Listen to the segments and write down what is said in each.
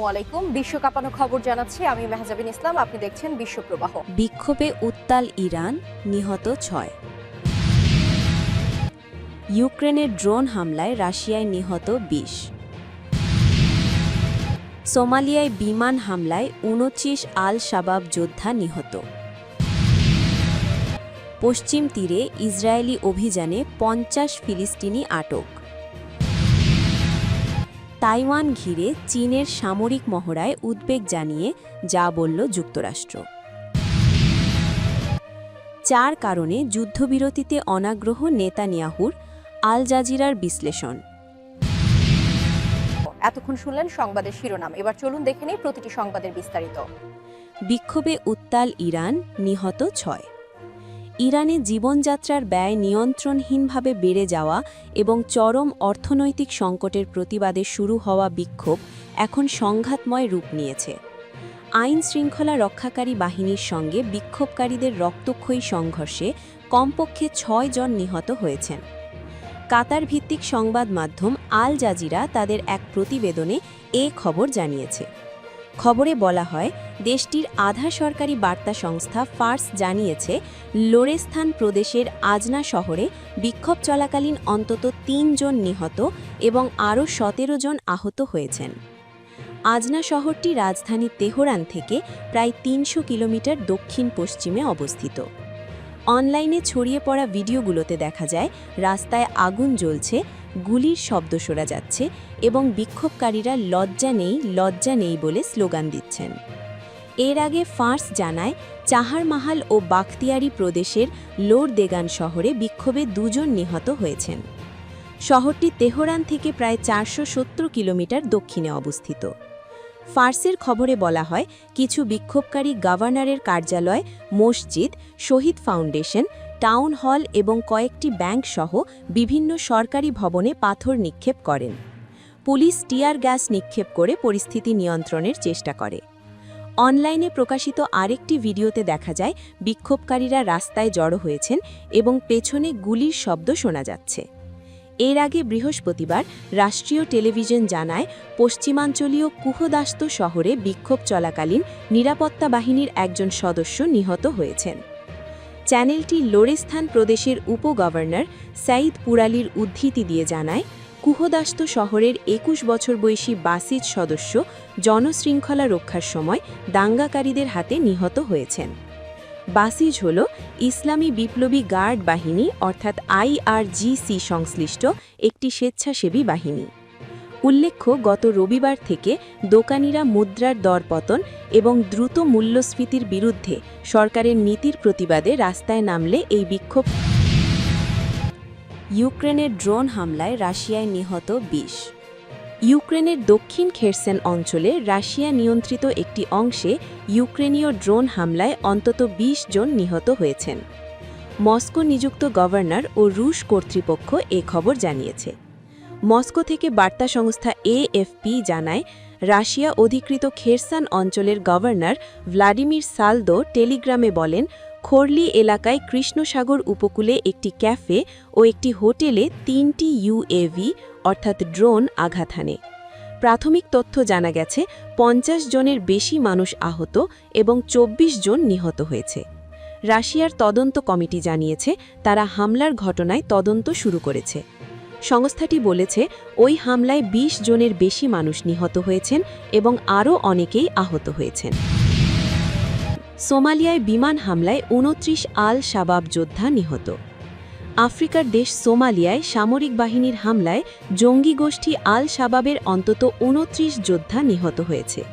আসসালামু আলাইকুম। বিশ্ব খবর জানাচ্ছি আমি মেহজাবিন ইসলাম। আপনি দেখছেন বিশ্ব প্রবাহ। বিক্ষোভে উত্তাল ইরান, নিহত ছয়। ইউক্রেনের ড্রোন হামলায় রাশিয়ায় নিহত বিশ। সোমালিয়ায় বিমান হামলায় উনচিশ আল শাবাব যোদ্ধা নিহত। পশ্চিম তীরে ইসরায়েলি অভিযানে পঞ্চাশ ফিলিস্তিনি আটক। তাইওয়ান ঘিরে চীনের সামরিক মহড়ায় উদ্বেগ জানিয়ে যা বলল যুক্তরাষ্ট্র। চার কারণে যুদ্ধবিরতিতে অনাগ্রহ নেতানিয়াহুর আল জাজিরার বিশ্লেষণ। এতক্ষণ শুনলেন সংবাদের শিরোনাম। এবার চলুন দেখে নিই প্রতিটি সংবাদের বিস্তারিত। বিক্ষোভে উত্তাল ইরান নিহত ছয়। ইরানে জীবনযাত্রার ব্যয় নিয়ন্ত্রণহীনভাবে বেড়ে যাওয়া এবং চরম অর্থনৈতিক সংকটের প্রতিবাদে শুরু হওয়া বিক্ষোভ এখন সংঘাতময় রূপ নিয়েছে। আইন শৃঙ্খলা রক্ষাকারী বাহিনীর সঙ্গে বিক্ষোভকারীদের রক্তক্ষয়ী সংঘর্ষে কমপক্ষে ছয় জন নিহত হয়েছেন। কাতার ভিত্তিক সংবাদ মাধ্যম আল জাজিরা তাদের এক প্রতিবেদনে এ খবর জানিয়েছে। খবরে বলা হয়, দেশটির আধা সরকারি বার্তা সংস্থা ফার্স জানিয়েছে, লোরেস্থান প্রদেশের আজনা শহরে বিক্ষোভ চলাকালীন অন্তত তিনজন নিহত এবং আরও সতেরো জন আহত হয়েছেন। আজনা শহরটি রাজধানী তেহরান থেকে প্রায় তিনশো কিলোমিটার দক্ষিণ পশ্চিমে অবস্থিত। অনলাইনে ছড়িয়ে পড়া ভিডিওগুলোতে দেখা যায়, রাস্তায় আগুন জ্বলছে, গুলির শব্দ শোনা যাচ্ছে এবং বিক্ষোভকারীরা লজ্জা নেই লজ্জা নেই বলে স্লোগান দিচ্ছেন। এর আগে ফার্স জানায় চাহারমাহাল ও বাখতিয়ারি প্রদেশের লোর দেগান শহরে বিক্ষোভে দুজন নিহত হয়েছেন। শহরটি তেহরান থেকে প্রায় চারশো সত্তর কিলোমিটার দক্ষিণে অবস্থিত। ফার্সের খবরে বলা হয়, কিছু বিক্ষোভকারী গভর্নরের কার্যালয়, মসজিদ, শহীদ ফাউন্ডেশন, টাউন হল এবং কয়েকটি ব্যাংক সহ বিভিন্ন সরকারি ভবনে পাথর নিক্ষেপ করেন। পুলিশ টিয়ার গ্যাস নিক্ষেপ করে পরিস্থিতি নিয়ন্ত্রণের চেষ্টা করে। অনলাইনে প্রকাশিত আরেকটি ভিডিওতে দেখা যায়, বিক্ষোভকারীরা রাস্তায় জড়ো হয়েছেন এবং পেছনে গুলির শব্দ শোনা যাচ্ছে। এর আগে বৃহস্পতিবার রাষ্ট্রীয় টেলিভিশন জানায়, পশ্চিমাঞ্চলীয় কুহদাস্ত শহরে বিক্ষোভ চলাকালীন নিরাপত্তা বাহিনীর একজন সদস্য নিহত হয়েছেন। চ্যানেলটি লোরেস্থান প্রদেশের উপগভর্নর সাইদ পুরালির উদ্ধৃতি দিয়ে জানায়, কুহদাস্ত শহরের একুশ বছর বয়সী বাসিজ সদস্য জনশৃঙ্খলা রক্ষার সময় দাঙ্গাকারীদের হাতে নিহত হয়েছেন। বাসিজ হল ইসলামী বিপ্লবী গার্ড বাহিনী, অর্থাৎ আইআরজিসি সংশ্লিষ্ট একটি স্বেচ্ছাসেবী বাহিনী। উল্লেখ্য, গত রবিবার থেকে দোকানিরা মুদ্রার দরপতন এবং দ্রুত মূল্যস্ফীতির বিরুদ্ধে সরকারের নীতির প্রতিবাদে রাস্তায় নামলে এই বিক্ষোভ। ইউক্রেনের ড্রোন হামলায় রাশিয়ায় নিহত বিশ। ইউক্রেনের দক্ষিণ খেরসেন অঞ্চলে রাশিয়া নিয়ন্ত্রিত একটি অংশে ইউক্রেনীয় ড্রোন হামলায় অন্তত ২০ জন নিহত হয়েছেন। মস্কো নিযুক্ত গভর্নর ও রুশ কর্তৃপক্ষ এ খবর জানিয়েছে। মস্কো থেকে বার্তা সংস্থা এএফপি জানায়, রাশিয়া অধিকৃত খেরসান অঞ্চলের গভর্নর ভ্লাডিমির সালদো টেলিগ্রামে বলেন, খোরলি এলাকায় কৃষ্ণসাগর উপকূলে একটি ক্যাফে ও একটি হোটেলে তিনটি ইউএভি অর্থাৎ ড্রোন আঘাত হানে। প্রাথমিক তথ্য জানা গেছে, পঞ্চাশ জনের বেশি মানুষ আহত এবং ২৪ জন নিহত হয়েছে। রাশিয়ার তদন্ত কমিটি জানিয়েছে, তারা হামলার ঘটনায় তদন্ত শুরু করেছে। সংস্থাটি বলেছে, ওই হামলায় ২০ জনের বেশি মানুষ নিহত হয়েছেন এবং আরও অনেকেই আহত হয়েছেন। সোমালিয়ায় বিমান হামলায় উনত্রিশ আল শাবাব যোদ্ধা নিহত। আফ্রিকার দেশ সোমালিয়ায় সামরিক বাহিনীর হামলায় জঙ্গি গোষ্ঠী আল শাবাবের অন্তত উনত্রিশ যোদ্ধা নিহত হয়েছে।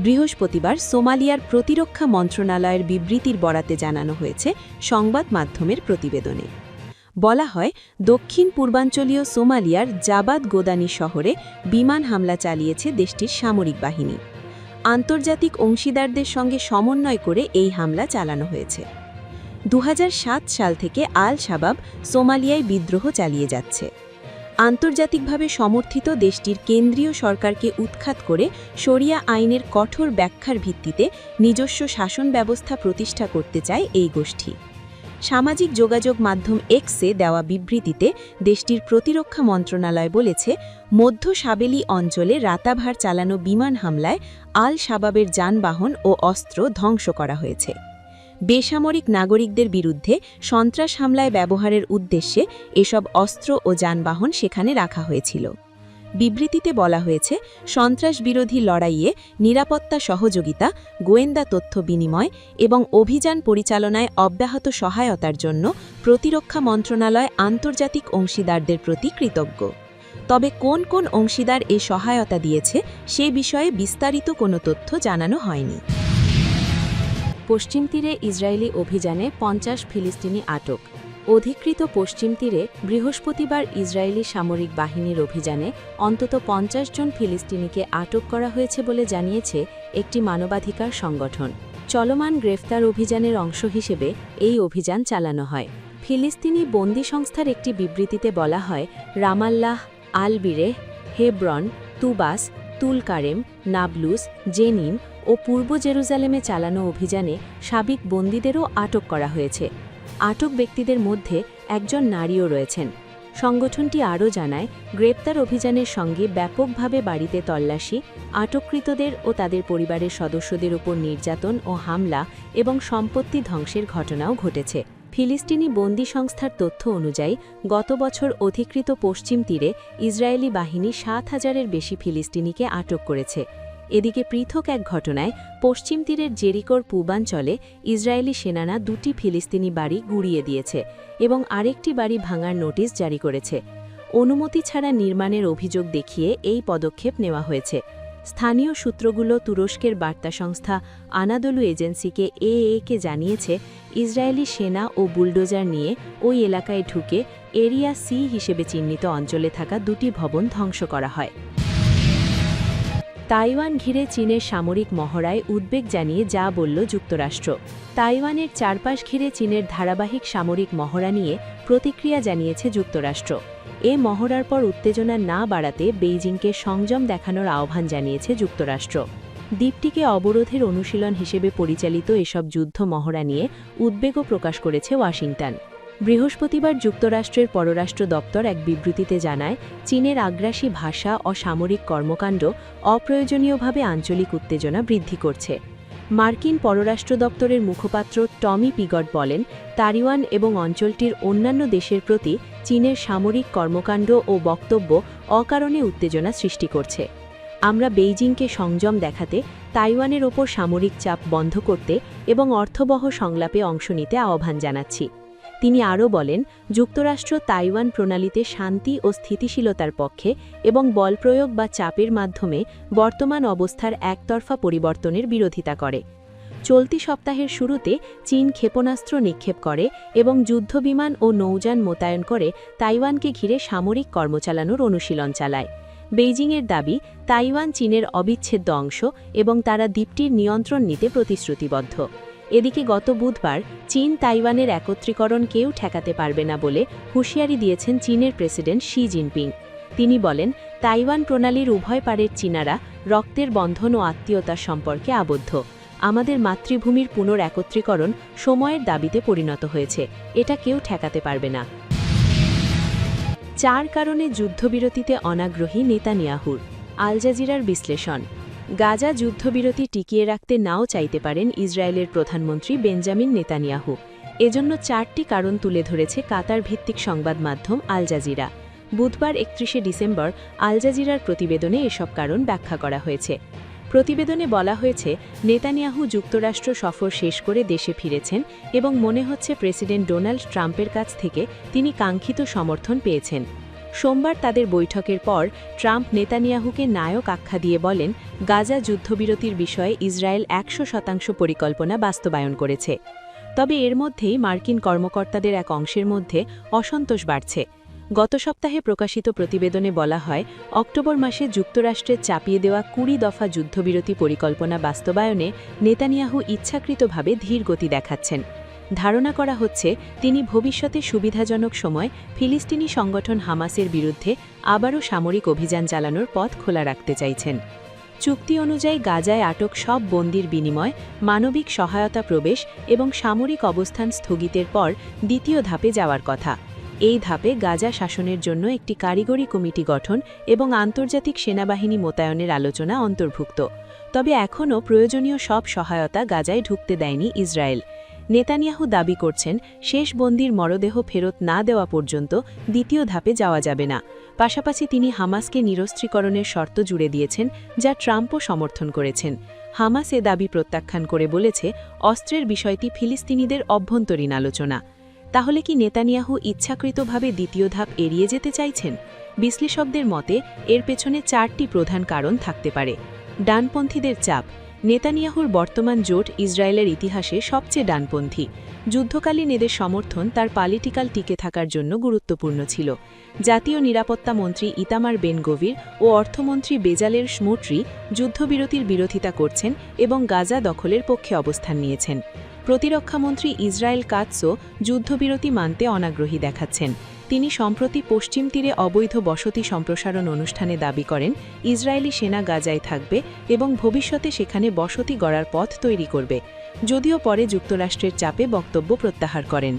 বৃহস্পতিবার সোমালিয়ার প্রতিরক্ষা মন্ত্রণালয়ের বিবৃতির বরাতে জানানো হয়েছে সংবাদ মাধ্যমের প্রতিবেদনে। বলা হয়, দক্ষিণ পূর্বাঞ্চলীয় সোমালিয়ার জাবাদ গোদানি শহরে বিমান হামলা চালিয়েছে দেশটির সামরিক বাহিনী। আন্তর্জাতিক অংশীদারদের সঙ্গে সমন্বয় করে এই হামলা চালানো হয়েছে। দু হাজার সাত সাল থেকে আল শাবাব সোমালিয়ায় বিদ্রোহ চালিয়ে যাচ্ছে। আন্তর্জাতিকভাবে সমর্থিত দেশটির কেন্দ্রীয় সরকারকে উৎখাত করে শরিয়া আইনের কঠোর ব্যাখ্যার ভিত্তিতে নিজস্ব শাসন ব্যবস্থা প্রতিষ্ঠা করতে চায় এই গোষ্ঠী। সামাজিক যোগাযোগ মাধ্যম এক্সে দেওয়া বিবৃতিতে দেশটির প্রতিরক্ষা মন্ত্রণালয় বলেছে, মধ্য সাবেলি অঞ্চলে রাতাভার চালানো বিমান হামলায় আল শাবাবের যানবাহন ও অস্ত্র ধ্বংস করা হয়েছে। বেসামরিক নাগরিকদের বিরুদ্ধে সন্ত্রাস হামলায় ব্যবহারের উদ্দেশ্যে এসব অস্ত্র ও যানবাহন সেখানে রাখা হয়েছিল। বিবৃতিতে বলা হয়েছে সন্ত্রাস বিরোধী লড়াইয়ে নিরাপত্তা সহযোগিতা, গোয়েন্দা তথ্য বিনিময় এবং অভিযান পরিচালনায় অব্যাহত সহায়তার জন্য প্রতিরক্ষা মন্ত্রণালয় আন্তর্জাতিক অংশীদারদের প্রতি কৃতজ্ঞ। তবে কোন কোন অংশীদার এ সহায়তা দিয়েছে সে বিষয়ে বিস্তারিত কোনো তথ্য জানানো হয়নি। পশ্চিম তীরে ইসরায়েলি অভিযানে পঞ্চাশ ফিলিস্তিনি আটক। অধিকৃত পশ্চিম তীরে বৃহস্পতিবার ইসরায়েলি সামরিক বাহিনীর অভিযানে অন্তত পঞ্চাশ জন ফিলিস্তিনিকে আটক করা হয়েছে বলে জানিয়েছে একটি মানবাধিকার সংগঠন। চলমান গ্রেফতার অভিযানের অংশ হিসেবে এই অভিযান চালানো হয়। ফিলিস্তিনি বন্দি সংস্থার একটি বিবৃতিতে বলা হয়, Ramallah Al Bireh Hebron, Tubas, Tulkarem, Nablus, Jenin ও পূর্ব জেরুজালেমে চালানো অভিযানে সাবিক বন্দীদেরও আটক করা হয়েছে। আটক ব্যক্তিদের মধ্যে একজন নারীও রয়েছেন। সংগঠনটি আরও জানায়, গ্রেপ্তার অভিযানের সঙ্গে ব্যাপকভাবে বাড়িতে তল্লাশি, আটককৃতদের ও তাদের পরিবারের সদস্যদের উপর নির্যাতন ও হামলা এবং সম্পত্তি ধ্বংসের ঘটনাও ঘটেছে। ফিলিস্তিনি বন্দি সংস্থার তথ্য অনুযায়ী, গত বছর অধিকৃত পশ্চিম তীরে ইসরায়েলি বাহিনী সাত হাজারের বেশি ফিলিস্তিনিকে আটক করেছে। এদিকে পৃথক এক ঘটনায় পশ্চিম তীরের জেরিকোর পূর্বাঞ্চলে ইসরায়েলি সেনারা দুটি ফিলিস্তিনি বাড়ি গুড়িয়ে দিয়েছে এবং আরেকটি বাড়ি ভাঙার নোটিশ জারি করেছে। অনুমতি ছাড়া নির্মাণের অভিযোগ দেখিয়ে এই পদক্ষেপ নেওয়া হয়েছে। স্থানীয় সূত্রগুলো তুরস্কের বার্তা সংস্থা আনাদলু এজেন্সিকে এএকে জানিয়েছে, ইসরায়েলি সেনা ও বুলডোজার নিয়ে ওই এলাকায় ঢুকে এরিয়া সি হিসেবে চিহ্নিত অঞ্চলে থাকা দুটি ভবন ধ্বংস করা হয়। তাইওয়ান ঘিরে চীনের সামরিক মহড়ায় উদ্বেগ জানিয়ে যা বলল যুক্তরাষ্ট্র। তাইওয়ানের চারপাশ ঘিরে চীনের ধারাবাহিক সামরিক মহড়া নিয়ে প্রতিক্রিয়া জানিয়েছে যুক্তরাষ্ট্র। এ মহড়ার পর উত্তেজনা না বাড়াতে বেইজিংকে সংযম দেখানোর আহ্বান জানিয়েছে যুক্তরাষ্ট্র। দ্বীপটিকে অবরোধের অনুশীলন হিসেবে পরিচালিত এসব যুদ্ধ মহড়া নিয়ে উদ্বেগও প্রকাশ করেছে ওয়াশিংটন। বৃহস্পতিবার যুক্তরাষ্ট্রের পররাষ্ট্র দপ্তর এক বিবৃতিতে জানায়, চীনের আগ্রাসী ভাষা ও সামরিক কর্মকাণ্ড অপ্রয়োজনীয়ভাবে আঞ্চলিক উত্তেজনা বৃদ্ধি করছে। মার্কিন পররাষ্ট্র দপ্তরের মুখপাত্র টমি পিগট বলেন তাইওয়ান এবং অঞ্চলটির অন্যান্য দেশের প্রতি চীনের সামরিক কর্মকাণ্ড ও বক্তব্য অকারণে উত্তেজনা সৃষ্টি করছে। আমরা বেইজিংকে সংযম দেখাতে, তাইওয়ানের ওপর সামরিক চাপ বন্ধ করতে এবং অর্থবহ সংলাপে অংশ নিতে আহ্বান জানাচ্ছি। তিনি আরও বলেন, যুক্তরাষ্ট্র তাইওয়ান প্রণালীতে শান্তি ও স্থিতিশীলতার পক্ষে এবং বলপ্রয়োগ বা চাপের মাধ্যমে বর্তমান অবস্থার একতরফা পরিবর্তনের বিরোধিতা করে। চলতি সপ্তাহের শুরুতে চীন ক্ষেপণাস্ত্র নিক্ষেপ করে এবং যুদ্ধবিমান ও নৌযান মোতায়েন করে তাইওয়ানকে ঘিরে সামরিক কর্মচালানোর অনুশীলন চালায়। বেইজিংয়ের দাবি, তাইওয়ান চীনের অবিচ্ছেদ্য অংশ এবং তারা দ্বীপটির নিয়ন্ত্রণ নিতে প্রতিশ্রুতিবদ্ধ। এদিকে গত বুধবার চীন তাইওয়ানের একত্রীকরণ কেউ ঠেকাতে পারবে না বলে হুঁশিয়ারি দিয়েছেন চীনের প্রেসিডেন্ট শি জিনপিং। তিনি বলেন, তাইওয়ান প্রণালীর উভয় পারের চীনারা রক্তের বন্ধন ও আত্মীয়তার সম্পর্কে আবদ্ধ। আমাদের মাতৃভূমির পুনর একত্রীকরণ সময়ের দাবিতে পরিণত হয়েছে, এটা কেউ ঠেকাতে পারবে না। চার কারণে যুদ্ধবিরতিতে অনাগ্রহী নেতানিয়াহুর। আল জাজিরার বিশ্লেষণ। গাজা যুদ্ধবিরতি টিকিয়ে রাখতে নাও চাইতে পারেন ইসরায়েলের প্রধানমন্ত্রী বেঞ্জামিন নেতানিয়াহু। এজন্য চারটি কারণ তুলে ধরেছে কাতার ভিত্তিক সংবাদ মাধ্যম আল জাজিরা। বুধবার একত্রিশে ডিসেম্বর আল জাজিরার প্রতিবেদনে এসব কারণ ব্যাখ্যা করা হয়েছে। প্রতিবেদনে বলা হয়েছে, নেতানিয়াহু যুক্তরাষ্ট্র সফর শেষ করে দেশে ফিরেছেন এবং মনে হচ্ছে প্রেসিডেন্ট ডোনাল্ড ট্রাম্পের কাছ থেকে তিনি কাঙ্ক্ষিত সমর্থন পেয়েছেন। সোমবার তাদের বৈঠকের পর ট্রাম্প নেতানিয়াহুকে নায়ক আখ্যা দিয়ে বলেন, গাজা যুদ্ধবিরতির বিষয়ে ইসরায়েল একশো শতাংশ পরিকল্পনা বাস্তবায়ন করেছে। তবে এর মধ্যেই মার্কিন কর্মকর্তাদের এক অংশের মধ্যে অসন্তোষ বাড়ছে। গত সপ্তাহে প্রকাশিত প্রতিবেদনে বলা হয়, অক্টোবর মাসে যুক্তরাষ্ট্রের চাপিয়ে দেওয়া কুড়ি দফা যুদ্ধবিরতি পরিকল্পনা বাস্তবায়নে নেতানিয়াহু ইচ্ছাকৃতভাবে ধীর গতি দেখাচ্ছেন। ধারণা করা হচ্ছে তিনি ভবিষ্যতে সুবিধাজনক সময় ফিলিস্তিনি সংগঠন হামাসের বিরুদ্ধে আবারও সামরিক অভিযান চালানোর পথ খোলা রাখতে চাইছেন। চুক্তি অনুযায়ী গাজায় আটক সব বন্দির বিনিময়, মানবিক সহায়তা প্রবেশ এবং সামরিক অবস্থান স্থগিতের পর দ্বিতীয় ধাপে যাওয়ার কথা। এই ধাপে গাজা শাসনের জন্য একটি কারিগরি কমিটি গঠন এবং আন্তর্জাতিক সেনাবাহিনী মোতায়নের আলোচনা অন্তর্ভুক্ত। তবে এখনও প্রয়োজনীয় সব সহায়তা গাজায় ঢুকতে দেয়নি ইসরায়েল। নেতানিয়াহু দাবি করছেন, শেষ বন্দির মরদেহ ফেরত না দেওয়া পর্যন্ত দ্বিতীয় ধাপে যাওয়া যাবে না। পাশাপাশি তিনি হামাসকে নিরস্ত্রীকরণের শর্ত জুড়ে দিয়েছেন, যা ট্রাম্পও সমর্থন করেছেন। হামাস এ দাবি প্রত্যাখ্যান করে বলেছে, অস্ত্রের বিষয়টি ফিলিস্তিনিদের অভ্যন্তরীণ আলোচনা। তাহলে কি নেতানিয়াহু ইচ্ছাকৃতভাবে দ্বিতীয় ধাপ এড়িয়ে যেতে চাইছেন? বিশ্লেষকদের মতে, এর পেছনে চারটি প্রধান কারণ থাকতে পারে। ডানপন্থীদের চাপ নেতানিয়াহুর বর্তমান জোট ইসরায়েলের ইতিহাসে সবচেয়ে ডানপন্থী। যুদ্ধকালীন এদের সমর্থন তার পলিটিক্যাল টিকে থাকার জন্য গুরুত্বপূর্ণ ছিল। জাতীয় নিরাপত্তা মন্ত্রী ইতামার বেনগোভির ও অর্থমন্ত্রী বেজালের স্মোট্রি যুদ্ধবিরতির বিরোধিতা করছেন এবং গাজা দখলের পক্ষে অবস্থান নিয়েছেন। প্রতিরক্ষামন্ত্রী ইসরায়েল কাৎসো যুদ্ধবিরতি মানতে অনাগ্রহী দেখাচ্ছেন। তিনি সম্প্রতি পশ্চিম তীরে অবৈধ বসতি সম্প্রসারণ অনুষ্ঠানে দাবি করেন, ইসরায়েলি সেনা গাজায় থাকবে এবং ভবিষ্যতে সেখানে বসতি গড়ার পথ তৈরি করবে, যদিও পরে যুক্তরাষ্ট্রের চাপে বক্তব্য প্রত্যাহার করেন।